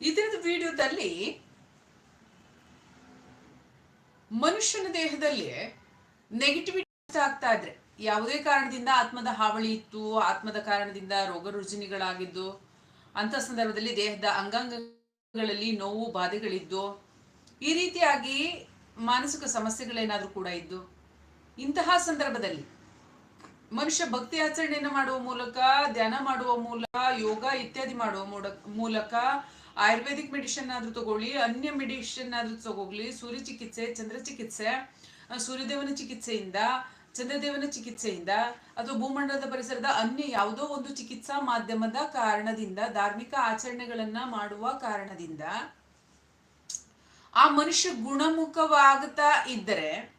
ದಿನದ ವಿಡಿಯೋದಲ್ಲಿ ವಿಡಿಯೋದಲ್ಲಿ ಮನುಷ್ಯನ ದೇಹದಲ್ಲಿ ನೆಗೆಟಿವಿಟಿ ಆಗ್ತಾ ಇದ್ರೆ, ಯಾವುದೇ ಕಾರಣದಿಂದ ಆತ್ಮದ ಹಾವಳಿ ಇತ್ತು, ಆತ್ಮದ ಕಾರಣದಿಂದ ರೋಗ ರುಜಿನಿಗಳಾಗಿದ್ದು ಅಂತ ಸಂದರ್ಭದಲ್ಲಿ ದೇಹದ ಅಂಗಾಂಗಗಳಲ್ಲಿ ನೋವು, ಬಾಧೆಗಳಿದ್ದು, ಈ ರೀತಿಯಾಗಿ ಮಾನಸಿಕ ಸಮಸ್ಯೆಗಳೇನಾದ್ರೂ ಕೂಡ ಇದ್ದು, ಇಂತಹ ಸಂದರ್ಭದಲ್ಲಿ ಮನುಷ್ಯ ಭಕ್ತಿ ಆಚರಣೆಯನ್ನು ಮಾಡುವ ಮೂಲಕ, ಧ್ಯಾನ ಮಾಡುವ ಮೂಲಕ ಯೋಗ ಇತ್ಯಾದಿ ಮಾಡುವ ಮೂಡ- ಮೂಲಕ ಆಯುರ್ವೇದಿಕ್ ಮೆಡಿಸಿನ್ ಆದ್ರೂ ತಗೊಳ್ಳಿ, ಅನ್ಯ ಮೆಡಿಸಿನ್ ಆದ್ರೂ ತಗೋಗ್ಲಿ ಸೂರ್ಯ ಚಿಕಿತ್ಸೆ, ಚಂದ್ರ ಚಿಕಿತ್ಸೆ ಸೂರ್ಯದೇವನ ಚಿಕಿತ್ಸೆಯಿಂದ, ಚಂದ್ರದೇವನ ಚಿಕಿತ್ಸೆಯಿಂದ ಅಥವಾ ಭೂಮಂಡಲದ ಪರಿಸರದ ಅನ್ಯ ಯಾವುದೋ ಒಂದು ಚಿಕಿತ್ಸಾ ಮಾಧ್ಯಮದ ಕಾರಣದಿಂದ, ಧಾರ್ಮಿಕ ಆಚರಣೆಗಳನ್ನ ಮಾಡುವ ಕಾರಣದಿಂದ ಆ ಮನುಷ್ಯ ಗುಣಮುಖವಾಗುತ್ತಾ ಇದ್ದರೆ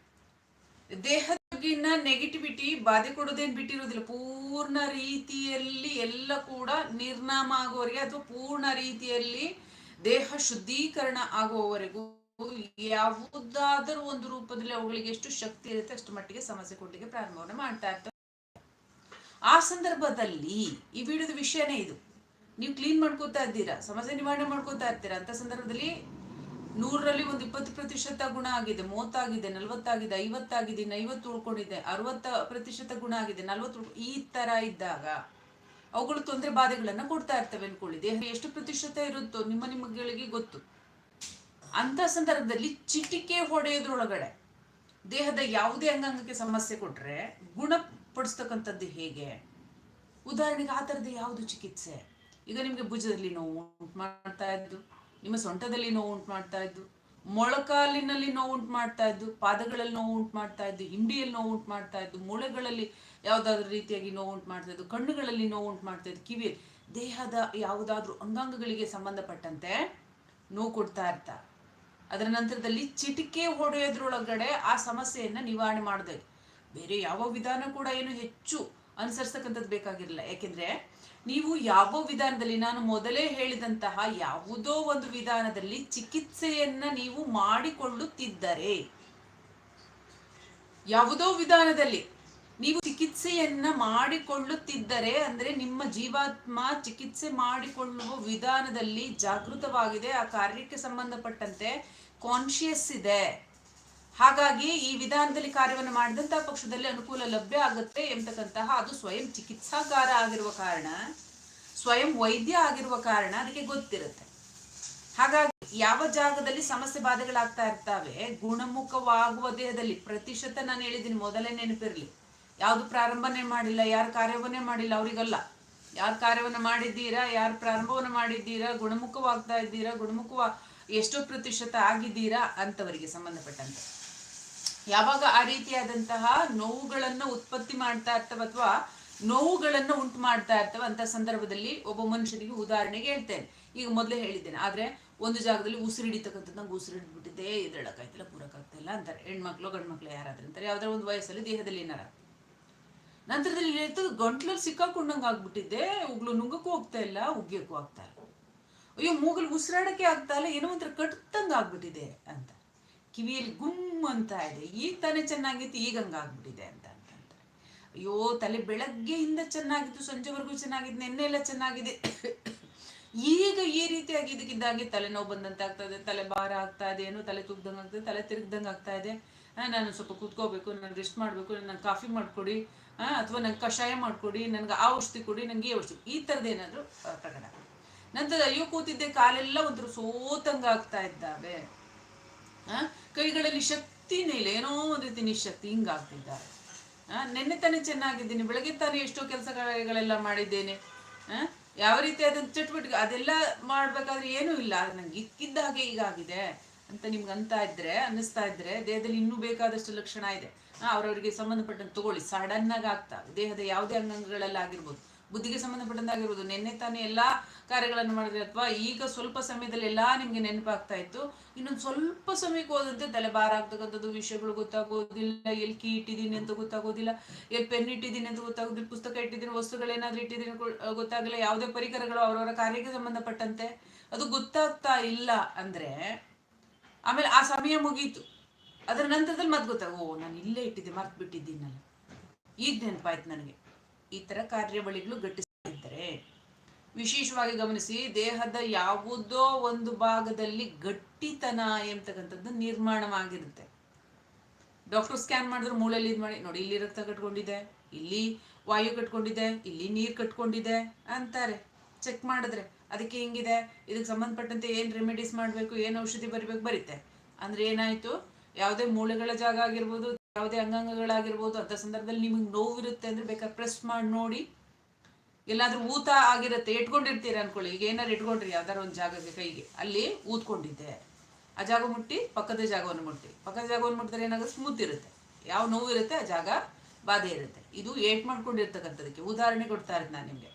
ದೇಹದೊಳಗಿನ ನೆಗೆಟಿವಿಟಿ ಬಾಧೆ ಕೊಡೋದೇನು ಬಿಟ್ಟಿರೋದಿಲ್ಲ. ಪೂರ್ಣ ರೀತಿಯಲ್ಲಿ ಎಲ್ಲ ಕೂಡ ನಿರ್ನಾಮ ಆಗುವವರೆಗೆ ಅಥವಾ ಪೂರ್ಣ ರೀತಿಯಲ್ಲಿ ದೇಹ ಶುದ್ಧೀಕರಣ ಆಗುವವರೆಗೂ ಯಾವುದಾದರೂ ಒಂದು ರೂಪದಲ್ಲಿ ಅವುಗಳಿಗೆ ಎಷ್ಟು ಶಕ್ತಿ ಇರುತ್ತೆ ಅಷ್ಟು ಮಟ್ಟಿಗೆ ಸಮಸ್ಯೆ ಕೊಟ್ಟಿಗೆ ಪ್ರಾರಂಭವನ್ನು ಮಾಡ್ತಾ ಆ ಸಂದರ್ಭದಲ್ಲಿ ಈ ವಿಡಿಯೋದ ವಿಷಯನೇ ಇದು. ನೀವು ಕ್ಲೀನ್ ಮಾಡ್ಕೋತಾ ಇದ್ದೀರಾ? ಸಮಸ್ಯೆ ನಿವಾರಣೆ ಮಾಡ್ಕೋತಾ ಇರ್ತೀರಾ? ಅಂತ ಸಂದರ್ಭದಲ್ಲಿ ನೂರರಲ್ಲಿ ಒಂದು ಇಪ್ಪತ್ತು ಪ್ರತಿಶತ ಗುಣ ಆಗಿದೆ, ಮೂವತ್ತಾಗಿದೆ, ನಲ್ವತ್ತಾಗಿದೆ, ಐವತ್ತಾಗಿದೆ ಇನ್ನು ಐವತ್ತು ಉಳ್ಕೊಂಡಿದೆ, ಅರವತ್ತ ಪ್ರತಿಶತ ಗುಣ ಆಗಿದೆ, ನಲ್ವತ್ತು ಈ ತರ ಇದ್ದಾಗ ಅವುಗಳು ತೊಂದರೆ ಬಾಧೆಗಳನ್ನ ಕೊಡ್ತಾ ಇರ್ತವೆ ಅನ್ಕೊಳ್ಳಿ. ದೇಹ ಎಷ್ಟು ಪ್ರತಿಶತ ಇರುತ್ತೋ ನಿಮ್ಮ ನಿಮಗಳಿಗೆ ಗೊತ್ತು. ಅಂತ ಸಂದರ್ಭದಲ್ಲಿ ಚಿಟಿಕೆ ಹೊಡೆಯೋದ್ರೊಳಗಡೆ ದೇಹದ ಯಾವುದೇ ಅಂಗಾಂಗಕ್ಕೆ ಸಮಸ್ಯೆ ಕೊಟ್ರೆ ಗುಣಪಡಿಸ್ತಕ್ಕಂಥದ್ದು ಹೇಗೆ? ಉದಾಹರಣೆಗೆ ಆ ಥರದ ಯಾವುದು ಚಿಕಿತ್ಸೆ? ಈಗ ನಿಮಗೆ ಭುಜದಲ್ಲಿ ನೋವು ಮಾಡ್ತಾ ಇದ್ದು. ನಿಮ್ಮ ಸೊಂಟದಲ್ಲಿ ನೋವು ಉಂಟು ಮಾಡ್ತಾ ಇದ್ದು, ಮೊಳಕಾಲಿನಲ್ಲಿ ನೋವು ಉಂಟು ಮಾಡ್ತಾ ಇದ್ದು, ಪಾದಗಳಲ್ಲಿ ನೋವು ಉಂಟು ಮಾಡ್ತಾ ಇದ್ದು, ಹಿಂಡಿಯಲ್ಲಿ ನೋವು ಉಂಟು ಮಾಡ್ತಾ ಇದ್ದು, ಮೂಳೆಗಳಲ್ಲಿ ಯಾವುದಾದ್ರೂ ರೀತಿಯಾಗಿ ನೋವು ಉಂಟು ಮಾಡ್ತಾ ಇದ್ದು, ಕಣ್ಣುಗಳಲ್ಲಿ ನೋವು ಉಂಟು ಮಾಡ್ತಾ ಇದ್ದು ಕಿವಿ ದೇಹದ ಯಾವುದಾದ್ರೂ ಅಂಗಾಂಗಗಳಿಗೆ ಸಂಬಂಧಪಟ್ಟಂತೆ ನೋವು ಕೊಡ್ತಾ ಇರ್ತಾರೆ ಅದರ ನಂತರದಲ್ಲಿ ಚಿಟಿಕೆ ಹೊಡೆಯೋದ್ರೊಳಗಡೆ ಆ ಸಮಸ್ಯೆಯನ್ನು ನಿವಾರಣೆ ಮಾಡಿದೆ. ಬೇರೆ ಯಾವ ವಿಧಾನ ಕೂಡ ಏನು ಹೆಚ್ಚು ಅನುಸರಿಸ್ತಕ್ಕಂಥದ್ದು ಬೇಕಾಗಿರಲಿಲ್ಲ ಯಾಕೆಂದ್ರೆ ನೀವು ಯಾವ ವಿಧಾನದಲ್ಲಿ, ನಾನು ಮೊದಲೇ ಹೇಳಿದಂತಹ ಯಾವುದೋ ಒಂದು ವಿಧಾನದಲ್ಲಿ ಚಿಕಿತ್ಸೆಯನ್ನ ನೀವು ಮಾಡಿಕೊಳ್ಳುತ್ತಿದ್ದರೆ, ಯಾವುದೋ ವಿಧಾನದಲ್ಲಿ ನೀವು ಚಿಕಿತ್ಸೆಯನ್ನ ಮಾಡಿಕೊಳ್ಳುತ್ತಿದ್ದರೆ, ಅಂದ್ರೆ ನಿಮ್ಮ ಜೀವಾತ್ಮ ಚಿಕಿತ್ಸೆ ಮಾಡಿಕೊಳ್ಳುವ ವಿಧಾನದಲ್ಲಿ ಜಾಗೃತವಾಗಿದೆ, ಆ ಕಾರ್ಯಕ್ಕೆ ಸಂಬಂಧಪಟ್ಟಂತೆ ಕಾನ್ಶಿಯಸ್ ಇದೆ. ಹಾಗಾಗಿ ಈ ವಿಧಾನದಲ್ಲಿ ಕಾರ್ಯವನ್ನು ಮಾಡಿದಂತಹ ಪಕ್ಷದಲ್ಲಿ ಅನುಕೂಲ ಲಭ್ಯ ಆಗುತ್ತೆ ಎಂಬತಕ್ಕಂತಹ ಅದು ಸ್ವಯಂ ಚಿಕಿತ್ಸಾಕಾರ ಆಗಿರುವ ಕಾರಣ, ಸ್ವಯಂ ವೈದ್ಯ ಆಗಿರುವ ಕಾರಣ ಅದಕ್ಕೆ ಗೊತ್ತಿರುತ್ತೆ. ಹಾಗಾಗಿ ಯಾವ ಜಾಗದಲ್ಲಿ ಸಮಸ್ಯೆ ಬಾಧೆಗಳಾಗ್ತಾ ಇರ್ತಾವೆ, ಗುಣಮುಖವಾಗುವ ದೇಹದಲ್ಲಿ ಪ್ರತಿಶತ ನಾನು ಹೇಳಿದ್ದೀನಿ ಮೊದಲೇ ನೆನಪಿರಲಿ. ಯಾವುದು ಪ್ರಾರಂಭನೇ ಮಾಡಿಲ್ಲ, ಯಾರು ಕಾರ್ಯವನ್ನೇ ಮಾಡಿಲ್ಲ ಅವರಿಗಲ್ಲ. ಯಾರು ಕಾರ್ಯವನ್ನು ಮಾಡಿದ್ದೀರಾ, ಯಾರು ಪ್ರಾರಂಭವನ್ನು ಮಾಡಿದ್ದೀರಾ, ಗುಣಮುಖವಾಗ್ತಾ ಇದ್ದೀರಾ, ಗುಣಮುಖವ ಎಷ್ಟು ಪ್ರತಿಶತ ಆಗಿದ್ದೀರಾ ಅಂತವರಿಗೆ ಸಂಬಂಧಪಟ್ಟಂತೆ. ಯಾವಾಗ ಆ ರೀತಿಯಾದಂತಹ ನೋವುಗಳನ್ನು ಉತ್ಪತ್ತಿ ಮಾಡ್ತಾ ಇರ್ತವೆ ಅಥವಾ ನೋವುಗಳನ್ನು ಉಂಟು ಮಾಡ್ತಾ ಇರ್ತವೆ ಅಂತ ಸಂದರ್ಭದಲ್ಲಿ ಒಬ್ಬ ಮನುಷ್ಯನಿಗೆ ಉದಾಹರಣೆಗೆ ಹೇಳ್ತೇನೆ. ಈಗ ಮೊದಲೇ ಹೇಳಿದ್ದೇನೆ. ಆದ್ರೆ ಒಂದು ಜಾಗದಲ್ಲಿ ಉಸಿರಿಡಿತಕ್ಕಂಥದ್ದು ನಂಗೆ ಉಸಿರಿಡ್ಬಿಟ್ಟಿದೆ ಎದ್ರಳಕ್ಕಾಯ್ತಿಲ್ಲ ಕೂರಕ್ಕಾಗ್ತಿಲ್ಲ ಅಂತಾರೆ. ಹೆಣ್ಮಕ್ಳು ಗಂಡು ಮಕ್ಳು ಯಾರಾದ್ರೂ ಅಂತಾರೆ. ಯಾವ್ದಾರ ಒಂದು ವಯಸ್ಸಲ್ಲಿ ದೇಹದಲ್ಲಿ ಏನಾರ. ನಂತರದಲ್ಲಿ ಏನಾಯ್ತದೆ ಗಂಟ್ಲಲ್ಲಿ ಸಿಕ್ಕಾಕೊಂಡಂಗೆ ಆಗ್ಬಿಟ್ಟಿದ್ದೆ, ಉಗ್ಳು ನುಂಗಕ್ಕೂ ಹೋಗ್ತಾ ಇಲ್ಲ ಉಗ್ಗಕ್ಕೂ ಆಗ್ತಾ ಇಲ್ಲ. ಅಯ್ಯೋ ಮೂಗಲ್ ಉಸಿರಾಡಕ್ಕೆ ಆಗ್ತಾ ಇಲ್ಲ, ಏನೋ ಒಂಥರ ಕಟ್ತಂಗೆ ಆಗ್ಬಿಟ್ಟಿದೆ ಅಂತ. ಕಿವಿಯಲ್ಲಿ ಗುಮ್ ಅಂತ ಇದೆ. ಈಗ ತಾನೇ ಚೆನ್ನಾಗಿತ್ತು, ಈಗ ಹಂಗಾಗ್ಬಿಟ್ಟಿದೆ ಅಂತ ಅಂತಂತಾರೆ. ಅಯ್ಯೋ, ತಲೆ ಬೆಳಗ್ಗೆಯಿಂದ ಚೆನ್ನಾಗಿತ್ತು, ಸಂಜೆವರೆಗೂ ಚೆನ್ನಾಗಿತ್ತು ನೆನ್ನೆ ಎಲ್ಲ ಚೆನ್ನಾಗಿದೆ. ಈಗ ಈ ರೀತಿಯಾಗಿ ಇದಕ್ಕಿದ್ದಾಗಿ ತಲೆನೋವು ಬಂದಂತ ಆಗ್ತಾ ಇದೆ. ತಲೆ ಭಾರ ಆಗ್ತಾ ಇದೆ, ಏನೋ ತಲೆ ತುಗ್ದಂಗೆ ಆಗ್ತದೆ ತಲೆ ತಿರುಗ್ದಂಗೆ ಆಗ್ತಾ ಇದೆ. ನಾನು ಸ್ವಲ್ಪ ಕೂತ್ಕೋಬೇಕು ನಾನು ರೆಸ್ಟ್ ಮಾಡಬೇಕು ನಾನು ಕಾಫಿ ಮಾಡಿಕೊಡಿ ಅಥವಾ ನಂಗೆ ಕಷಾಯ ಮಾಡಿಕೊಡಿ, ನನಗೆ ಆ ಔಷಧಿ ಕೊಡಿ, ನನಗೆ ಈ ಔಷಧಿ ಈ ಥರದ್ದು ಏನಾದರೂ ಪ್ರಕಟ ನಂತರ ಅಯ್ಯೋ, ಕೂತಿದ್ದೆ, ಕಾಲೆಲ್ಲ ಒಂಥರ ಸೋತಂಗೆ ಆಗ್ತಾ ಇದ್ದಾವೆ. ಕೈಗಳಲ್ಲಿ ಶಕ್ತಿನೇ ಇಲ್ಲ. ಏನೋ ಒಂದು ರೀತಿ ನಿಶಕ್ತಿ. ಹಿಂಗಾಗ್ತಿದ್ದಾರೆ. ಆ, ನೆನ್ನೆ ತಾನೇ ಚೆನ್ನಾಗಿದ್ದೀನಿ. ಬೆಳಗ್ಗೆ ತಾನೇ ಎಷ್ಟೋ ಕೆಲಸಗಳೆಲ್ಲ ಮಾಡಿದ್ದೇನೆ. ಆ, ಯಾವ ಅದನ್ನ ಚಟುವಟಿಕೆ ಅದೆಲ್ಲ ಮಾಡ್ಬೇಕಾದ್ರೆ ಏನೂ ಇಲ್ಲ. ನಂಗೆ ಇಕ್ಕಿದ್ದ ಹಾಗೆ ಈಗಾಗಿದೆ ಅಂತ ನಿಮ್ಗೆ ಅಂತ ಇದ್ರೆ ಅನ್ನಿಸ್ತಾ ಇದ್ರೆ ದೇಹದಲ್ಲಿ ಇನ್ನೂ ಬೇಕಾದಷ್ಟು ಲಕ್ಷಣ ಇದೆ. ಅವ್ರವ್ರಿಗೆ ಸಂಬಂಧಪಟ್ಟಂತೆ ತಗೊಳ್ಳಿ. ಸಡನ್ ಆಗಿ ಆಗ್ತಾವೆ ದೇಹದ ಯಾವುದೇ ಅಂಗಗಳಲ್ಲಾಗಿರ್ಬೋದು ಬುದ್ಧಿಗೆ ಸಂಬಂಧಪಟ್ಟಂತಾಗಿರ್ಬೋದು. ನಿನ್ನೆ ತಾನೇ ಎಲ್ಲಾ ಕಾರ್ಯಗಳನ್ನು ಮಾಡಿದ್ರೆ ಅಥವಾ ಈಗ ಸ್ವಲ್ಪ ಸಮಯದಲ್ಲಿ ಎಲ್ಲಾ ನಿಮ್ಗೆ ನೆನಪಾಗ್ತಾ ಇತ್ತು. ಇನ್ನೊಂದು ಸ್ವಲ್ಪ ಸಮಯಕ್ಕೆ ಹೋದಂತೆ ತಲೆ ಭಾರ ಆಗ್ತಕ್ಕಂಥದ್ದು ವಿಷಯಗಳು ಗೊತ್ತಾಗೋದಿಲ್ಲ. ಎಲ್ಲಿ ಕೀ ಇಟ್ಟಿದ್ದೀನಿ ಅಂತ ಗೊತ್ತಾಗೋದಿಲ್ಲ. ಎಲ್ಲಿ ಪೆನ್ ಇಟ್ಟಿದ್ದೀನಿ ಅಂತ ಗೊತ್ತಾಗೋದಿಲ್ಲ. ಪುಸ್ತಕ ಇಟ್ಟಿದ್ದೀನಿ ವಸ್ತುಗಳೇನಾದ್ರೂ ಇಟ್ಟಿದ್ದೀನಿ ಗೊತ್ತಾಗಲ್ಲ. ಯಾವುದೇ ಪರಿಕರಗಳು ಅವರವರ ಕಾರ್ಯಕ್ಕೆ ಸಂಬಂಧಪಟ್ಟಂತೆ. ಅದು ಗೊತ್ತಾಗ್ತಾ ಇಲ್ಲ ಅಂದ್ರೆ ಆಮೇಲೆ ಆ ಸಮಯ ಮುಗೀತು. ಅದರ ನಂತರದಲ್ಲಿ ಮತ್ತೆ ಗೊತ್ತಾಗ ಓ, ನಾನು ಇಲ್ಲೇ ಇಟ್ಟಿದ್ದೆ ಮರ್ತು ನಾನು ಈಗ ನೆನಪಾಯ್ತು ನನಗೆ. ಈ ಕಾರ್ಯವಳಿಗಳು ಗಟ್ಟಿಸಿದ್ದಾರೆ ವಿಶೇಷವಾಗಿ ಗಮನಿಸಿ ದೇಹದ ಯಾವುದೋ ಒಂದು ಭಾಗದಲ್ಲಿ ಗಟ್ಟಿತನ ಎಂತಕ್ಕಂಥದ್ದು ನಿರ್ಮಾಣವಾಗಿರುತ್ತೆ. ಡಾಕ್ಟರ್ ಸ್ಕ್ಯಾನ್ ಮಾಡಿದ್ರೆ ಮೂಳೆಯಲ್ಲಿ ಇದು ಮಾಡಿ, ನೋಡಿ ಇಲ್ಲಿ ರಕ್ತ ಕಟ್ಕೊಂಡಿದೆ, ಇಲ್ಲಿ ವಾಯು ಕಟ್ಕೊಂಡಿದೆ, ಇಲ್ಲಿ ನೀರು ಕಟ್ಕೊಂಡಿದೆ ಅಂತಾರೆ. ಚೆಕ್ ಮಾಡಿದ್ರೆ ಅದಕ್ಕೆ ಹಿಂಗಿದೆ, ಇದಕ್ಕೆ ಸಂಬಂಧಪಟ್ಟಂತೆ ಏನು ರೆಮಿಡೀಸ್ ಮಾಡಬೇಕು, ಏನು ಔಷಧಿ ಬರಿಬೇಕು ಬರೀತೆ. ಅಂದ್ರೆ ಏನಾಯ್ತು? ಯಾವುದೇ ಮೂಳೆಗಳ ಜಾಗ ಆಗಿರ್ಬೋದು ಯಾವುದೇ ಅಂಗಾಂಗಗಳಾಗಿರ್ಬೋದು, ಅಂತ ಸಂದರ್ಭದಲ್ಲಿ ನಿಮಗೆ ನೋವಿರುತ್ತೆ ಅಂದ್ರೆ ಬೇಕಾದ್ರೆ ಪ್ರೆಸ್ ಮಾಡಿ ನೋಡಿ. ಎಲ್ಲಾದ್ರೂ ಊತ ಆಗಿರುತ್ತೆ ಇಟ್ಕೊಂಡಿರ್ತೀರ ಅನ್ಕೊಳ್ಳಿ. ಈಗ ಏನಾರು ಇಟ್ಕೊಂಡ್ರಿ ಯಾವ್ದಾರು ಒಂದು ಜಾಗಕ್ಕೆ ಕೈಗೆ. ಅಲ್ಲಿ ಊದ್ಕೊಂಡಿದ್ದೆ. ಆ ಜಾಗ ಮುಟ್ಟಿ, ಪಕ್ಕದ ಜಾಗವನ್ನು ಮುಟ್ಟಿ. ಪಕ್ಕದ ಜಾಗವನ್ನು ಮುಟ್ಟಿದ್ರೆ ಏನಾಗುತ್ತೆ? ಸ್ಮೂತ್ ಇರುತ್ತೆ. ಯಾವ ನೋವು ಇರುತ್ತೆ, ಆ ಜಾಗ ಬಾಧೆ ಇರುತ್ತೆ. ಇದು ಏಟ್ ಮಾಡ್ಕೊಂಡಿರ್ತಕ್ಕಂಥದಕ್ಕೆ ಉದಾಹರಣೆ ಕೊಡ್ತಾ ಇರೋದು ನಾನು ನಿಮಗೆ.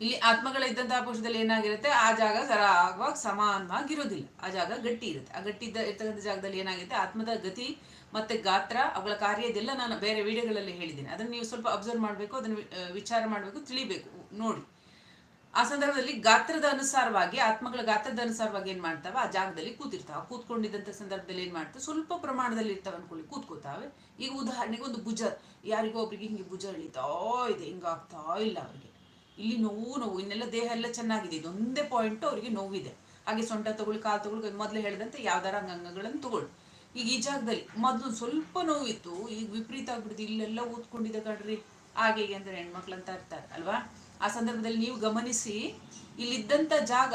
ಇಲ್ಲಿ ಆತ್ಮಗಳ ಇದ್ದಂತಹ ಪಕ್ಷದಲ್ಲಿ ಏನಾಗಿರುತ್ತೆ? ಆ ಜಾಗ ಸರ ಸರಾಗವಾಗಿ ಸಮಾನವಾಗಿರೋದಿಲ್ಲ ಆ ಜಾಗ ಗಟ್ಟಿ ಇರುತ್ತೆ. ಆ ಗಟ್ಟಿ ಇರ್ತಕ್ಕಂಥ ಜಾಗದಲ್ಲಿ ಏನಾಗುತ್ತೆ ಆತ್ಮದ ಗತಿ ಮತ್ತೆ ಗಾತ್ರ ಅವುಗಳ ಕಾರ್ಯ ಇದೆಲ್ಲ ನಾನು ಬೇರೆ ವಿಡಿಯೋಗಳಲ್ಲಿ ಹೇಳಿದ್ದೀನಿ. ಅದನ್ನು ನೀವು ಸ್ವಲ್ಪ ಅಬ್ಸರ್ವ್ ಮಾಡಬೇಕು, ಅದನ್ನು ವಿಚಾರ ಮಾಡಬೇಕು, ತಿಳಿಬೇಕು. ನೋಡಿ. ಆ ಸಂದರ್ಭದಲ್ಲಿ ಗಾತ್ರದ ಅನುಸಾರವಾಗಿ, ಆತ್ಮಗಳ ಗಾತ್ರದ ಅನುಸಾರವಾಗಿ ಏನ್ ಮಾಡ್ತಾವೆ? ಆ ಜಾಗದಲ್ಲಿ ಕೂತಿರ್ತಾವೆ. ಕೂತ್ಕೊಂಡಿದ್ದಂಥ ಸಂದರ್ಭದಲ್ಲಿ ಏನ್ ಮಾಡ್ತಾವೆ? ಸ್ವಲ್ಪ ಪ್ರಮಾಣದಲ್ಲಿ ಇರ್ತಾವೆ ಅನ್ಕೊಳ್ಳಿ. ಕೂತ್ಕೋತಾವೆ. ಈಗ ಉದಾಹರಣೆಗೆ ಒಂದು ಭುಜ. ಯಾರಿಗೋ ಒಬ್ರಿಗೆ ಹಿಂಗೆ ಭುಜ ಎಳಿತಾ ಇದೆ. ಹಿಂಗಾಗ್ತಾ ಇಲ್ಲ ಅವ್ರಿಗೆ. ಇಲ್ಲಿ ನೋವು ನೋವು, ಇನ್ನೆಲ್ಲ ದೇಹ ಎಲ್ಲ ಚೆನ್ನಾಗಿದೆ. ಇದೊಂದೇ ಪಾಯಿಂಟ್ ಅವರಿಗೆ ನೋವಿದೆ. ಹಾಗೆ ಸೊಂಟ ತಗೊಳ್ಳಿ, ಕಾಲು ತಗೊಳ್ಳಿ ಮೊದಲೇ ಹೇಳಿದಂತೆ ಯಾವ್ದಾರ ಅಂಗಾಂಗಗಳನ್ನು ತಗೊಳ್ಳಿ. ಈಗ ಈ ಜಾಗದಲ್ಲಿ ಮೊದಲು ಸ್ವಲ್ಪ ನೋವಿತ್ತು, ಈಗ ವಿಪರೀತ ಆಗ್ಬಿಡ್ತು ಇಲ್ಲೆಲ್ಲ ಊದ್ಕೊಂಡಿದೆ ಕಣ್ರಿ. ಹಾಗೆ ಹೀಗೆ ಅಂದ್ರೆ ಹೆಣ್ಮಕ್ಳು ಅಂತ ಇರ್ತಾರೆ, ಅಲ್ವಾ? ಆ ಸಂದರ್ಭದಲ್ಲಿ ನೀವು ಗಮನಿಸಿ ಇಲ್ಲಿದ್ದಂಥ ಜಾಗ